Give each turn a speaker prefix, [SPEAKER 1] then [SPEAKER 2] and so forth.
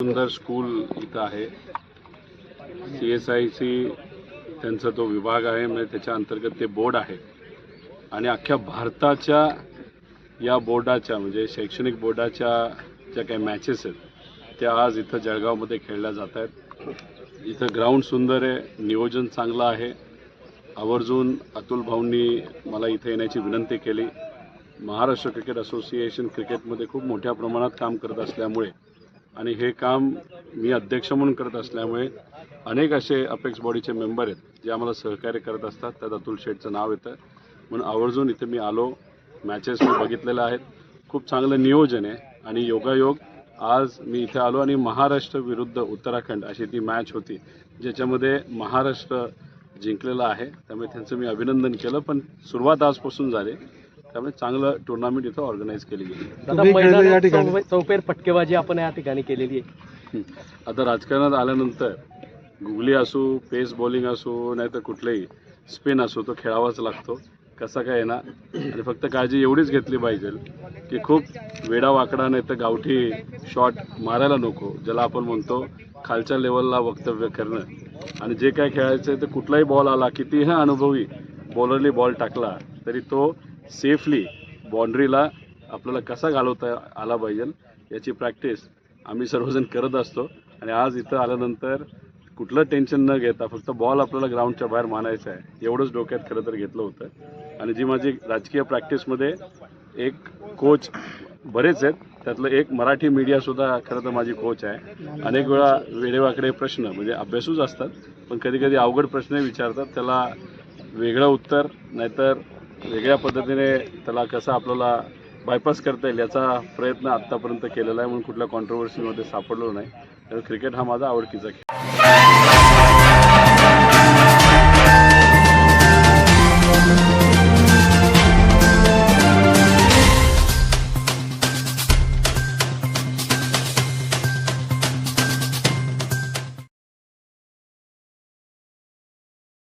[SPEAKER 1] सुंदर स्कूल इथं आहे. सी एस आय सी त्यांचा तो विभाग आहे म्हणजे त्याच्या अंतर्गत ते बोर्ड आहे. आणि अख्ख्या भारताच्या या बोर्डाच्या म्हणजे शैक्षणिक बोर्डाच्या ज्या काही मॅचेस आहेत त्या आज इथं जळगावमध्ये खेळल्या जात आहेत. इथं ग्राउंड सुंदर आहे नियोजन चांगलं आहे. आवर्जून अतुल भाऊंनी मला इथे येण्याची विनंती केली. महाराष्ट्र क्रिकेट असोसिएशन क्रिकेटमध्ये खूप मोठ्या प्रमाणात काम करत असल्यामुळे आणि हे काम मी अध्यक्ष म्हणून करत असल्यामुळे अनेक असे अपेक्स बॉडीचे मेंबर आहेत जे आम्हाला सहकार्य करत असतात. त्यात अतुल शेठचं नाव येतं. म्हणून आवर्जून इथे मी आलो. मॅचेस मी बघितलेल्या आहेत. खूप चांगलं नियोजन आहे आणि योगायोग. आज मी इथे आलो आणि महाराष्ट्र विरुद्ध उत्तराखंड अशी ती मॅच होती ज्याच्यामध्ये महाराष्ट्र जिंकलेला आहे. त्यामुळे त्यांचं मी अभिनंदन केलं. पण सुरुवात आजपासून झाली. त्यामुळे चांगलं टुर्नामेंट इथं ऑर्गनाईज केली गेली.
[SPEAKER 2] दादा
[SPEAKER 3] तुम्ही खेळले या
[SPEAKER 2] मैदानात
[SPEAKER 3] ठिकाणी.
[SPEAKER 2] चौ- चौफेर फटकेबाजी आपण या ठिकाणी केलेली आहे.
[SPEAKER 1] आता राजकारणात आल्यानंतर गुगली असू पेस बॉलिंग असू नाही तर कुठलेही स्पिन असू तो खेळावाच लागतो. कसा काय ना? आणि फक्त काळजी एवढीच घेतली पाहिजे की खूप वेडा वाकडा नाही तर गावठी शॉट मारायला नको ज्याला आपण म्हणतो खालच्या लेवलला वक्तव्य करणं. आणि जे काय खेळायचं आहे ते कुठलाही बॉल आला कितीही अनुभवी बॉलरली बॉल टाकला तरी तो सेफली बाँड्रीला आपल्याला कसा घालवता आला पाहिजे याची प्रॅक्टिस आम्ही सर्वजण करत असतो. आणि आज इथं आल्यानंतर कुठलं टेन्शन न घेता फक्त बॉल आपल्याला ग्राउंडच्या बाहेर मानायचा आहे. एवढंच डोक्यात खरं तर घेतलं होतं. आणि जी माझी राजकीय प्रॅक्टिसमध्ये एक कोच बरेच आहेत. त्यातलं एक मराठी मीडियासुद्धा खरं तर माझी कोच आहे. अनेक वेळा वेडेवाकडे प्रश्न म्हणजे अभ्यासूच असतात पण कधी कधी अवघड प्रश्न विचारतात. त्याला वेगळं उत्तर नाहीतर वेगळ्या पद्धतीने त्याला कसं आपल्याला बायपास करता येईल याचा प्रयत्न आत्तापर्यंत केलेला आहे म्हणून कुठल्या कॉन्ट्रोवर्सीमध्ये सापडलो नाही. तर क्रिकेट हा माझा आवडतीचा खेळ.